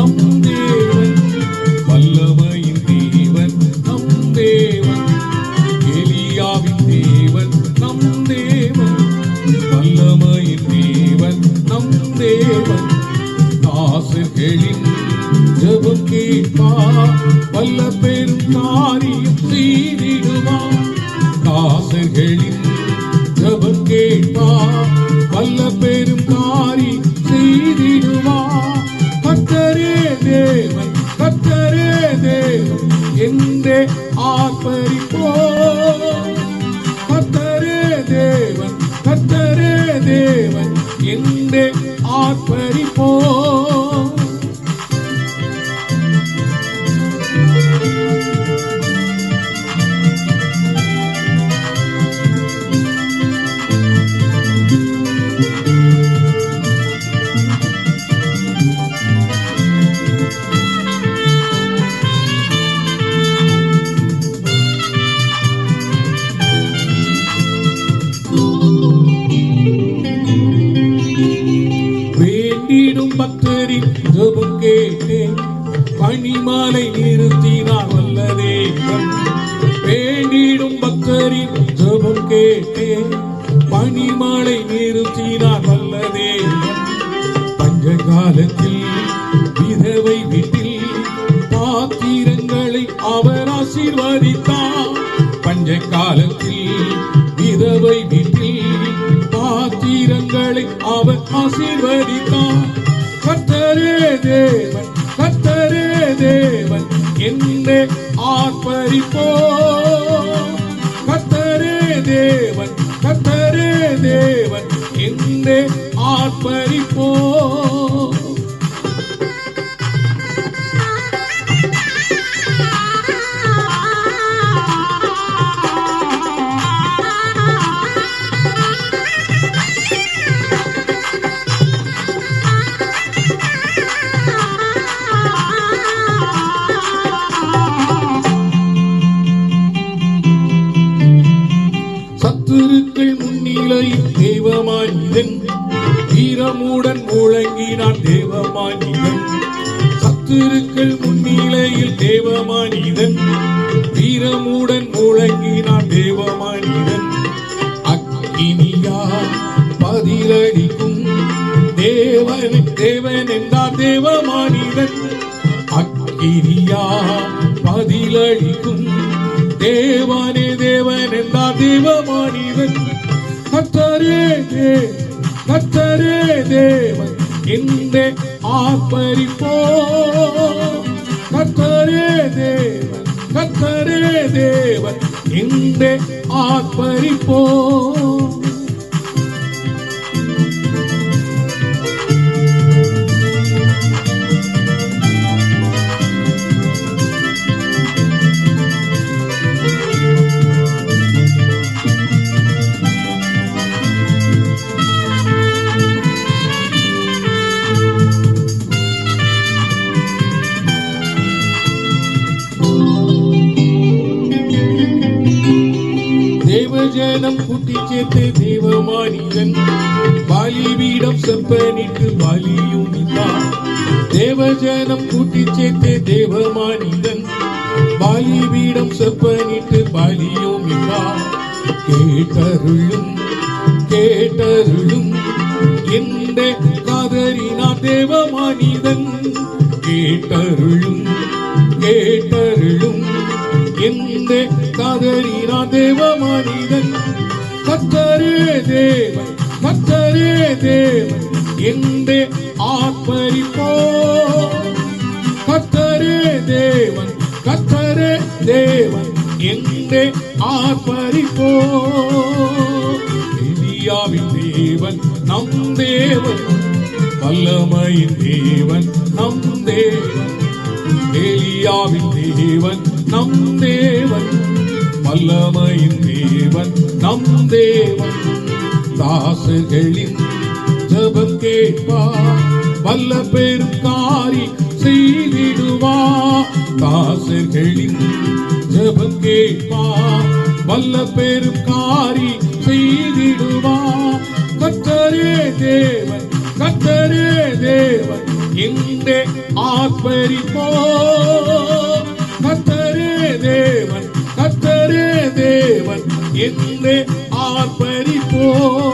Come வல்ல பெரும் காரியம் செய்திடுவார் ஆசைகளின் ஜபம் கேட்பார் வல்ல பெரும் ஜெபம் கேட்டேன் பனிமாலை நிறுத்தினார் வல்லதே வேண்டிடும் பக்தரின் ஜெபம் கேட்டேன். பனிமாலை நிறுத்தினார் வல்லதே பஞ்ச காலத்தில் விதவை வீட்டில் பாத்திரங்களை அவர் ஆசீர்வதித்தார். பஞ்ச காலத்தில் விதவை வீட்டில் பாத்திரங்களை அவர் ஆசீர்வதி கத்தரே தேவன் கத்தரே தேவன் என்றே ஆர்ப்பரிப்போ. கத்தரே தேவன் கத்தரே தேவன் என்றே ஆர்ப்பரிப்போ. சத்துருக்கள் முன்னிலையில் தேவமானிதன் வீரமுடன் முழங்கினான் தேவமானிதன் சத்துருக்கள் முன்னிலையில் தேவமானிதன் வீரமுடன் முழங்கினான் தேவமானிதன் அக்கினியா கத்தரே கத்தரே தேவன் என்றே ஆர்ப்பரிப்போ. கத்தரே தேவன் கத்தரே தேவன் என்றே ஆர்ப்பரிப்போ. ஜனம் கூட்டி சேர்த்து தேவமானிதன். பலிபீடம் செப்பனிட்டு பாலியும் தேவஜனம் கூட்டி சேர்த்து தேவமானிதன். பலிபீடம் செப்பனிட்டு பாலியும் இல்லார் கேட்டருளும் கேட்டருளும் எந்த காதறினா தேவமானிதன். கேட்டருளும் கேட்டருளும் எந்த காதறினா தேவமானிதன். கத்தரே தேவன் கத்தரே தேவன் எந்த ஆர்ப்பரிப்போ. கத்தரே தேவன் கத்தரே தேவன் எந்த ஆர்ப்பரிப்போ. இந்தியாவின் தேவன் நம் தேவன் வல்லமையின் தேவன் நம் தேவன். எலியாவின் தேவன் நம் தேவன் வல்லமையின் தேவன் நம் தேவன். தாசுகளின் ஜபம் கேட்பார் வல்ல பெருக்காரி செய்திடுவா. தாசர்களின் ஜபம் கேட்பார் வல்ல பெருக்காரி செய்திடுவா. கத்தரே தேவன் கத்தரே தேவன் இந்த ஆத்மரிப்போ கத்தரே தேவன் கர்த்தரே தேவன் என்று ஆர்ப்பரிப்போம்.